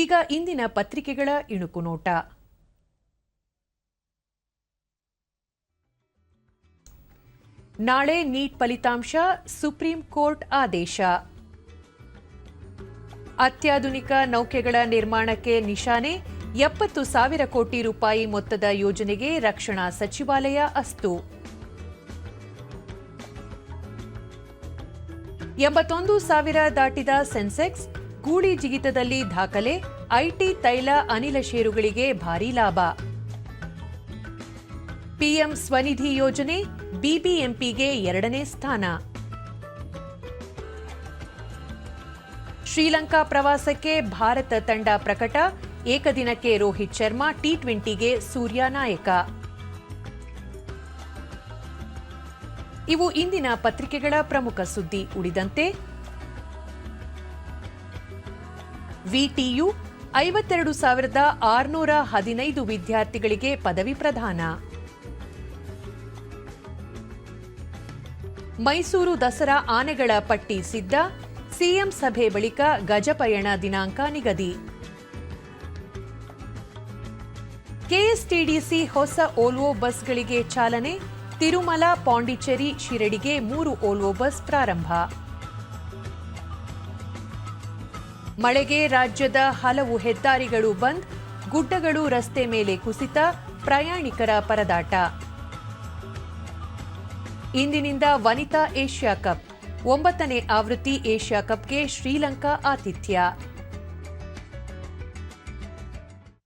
ಈಗ ಇಂದಿನ ಪತ್ರಿಕೆಗಳ ಇಣುಕು ನೋಟ. ನಾಳೆ ನೀಟ್ ಫಲಿತಾಂಶ, ಸುಪ್ರೀಂ ಕೋರ್ಟ್ ಆದೇಶ. ಅತ್ಯಾಧುನಿಕ ನೌಕೆಗಳ ನಿರ್ಮಾಣಕ್ಕೆ ನಿಶಾನೆ, ಎಪ್ಪತ್ತು ಸಾವಿರ ಕೋಟಿ ರೂಪಾಯಿ ಮೊತ್ತದ ಯೋಜನೆಗೆ ರಕ್ಷಣಾ ಸಚಿವಾಲಯ ಅಸ್ತು. ಎಂಬತ್ತೊಂದು ಸಾವಿರ ದಾಟಿದ ಸೆನ್ಸೆಕ್ಸ್ ಗೂಳಿ ಜಿಗಿತದಲ್ಲಿ ದಾಖಲೆ, ಐಟಿ ತೈಲ ಅನಿಲ ಷೇರುಗಳಿಗೆ ಭಾರೀ ಲಾಭ. ಪಿಎಂ ಸ್ವನಿಧಿ ಯೋಜನೆ, ಬಿಬಿಎಂಪಿಗೆ ಎರಡನೇ ಸ್ಥಾನ. ಶ್ರೀಲಂಕಾ ಪ್ರವಾಸಕ್ಕೆ ಭಾರತ ತಂಡ ಪ್ರಕಟ, ಏಕದಿನಕ್ಕೆ ರೋಹಿತ್ ಶರ್ಮಾ ಟಿ ಟ್ವೆಂಟಿಗೆ ಸೂರ್ಯ ನಾಯಕ. ಇವು ಇಂದಿನ ಪತ್ರಿಕೆಗಳ ಪ್ರಮುಖ ಸುದ್ದಿ. ಉಳಿದಂತೆ ವಿಟಿಯು ಐವತ್ತೆರಡು ಸಾವಿರದ ಆರುನೂರ ಹದಿನೈದು ವಿದ್ಯಾರ್ಥಿಗಳಿಗೆ ಪದವಿ ಪ್ರದಾನ. ಮೈಸೂರು ದಸರಾ ಆನೆಗಳ ಪಟ್ಟಿ ಸಿದ್ಧ. ಸಿಎಂ ಸಭೆ ಬಳಿಕ ಗಜಪಯಣ ದಿನಾಂಕ ನಿಗದಿ. ಕೆಎಸ್ಟಿಡಿಸಿ ಹೊಸ ಓಲ್ವೋ ಬಸ್ಗಳಿಗೆ ಚಾಲನೆ. ತಿರುಮಲ, ಪಾಂಡಿಚೇರಿ, ಶಿರಡಿಗೆ ಮೂರು ಓಲ್ವೋ ಬಸ್ ಪ್ರಾರಂಭ. ಮಳೆಗೆ ರಾಜ್ಯದ ಹಲವು ಹೆದ್ದಾರಿಗಳು ಬಂದ್, ಗುಡ್ಡಗಳು ರಸ್ತೆ ಮೇಲೆ ಕುಸಿತ, ಪ್ರಯಾಣಿಕರ ಪರದಾಟ. ಇಂದಿನಿಂದ ವನಿತಾ ಏಷ್ಯಾ ಕಪ್, ಒಂಬತ್ತನೇ ಆವೃತ್ತಿ ಏಷ್ಯಾ ಕಪ್ಗೆ ಶ್ರೀಲಂಕಾ ಆತಿಥ್ಯ.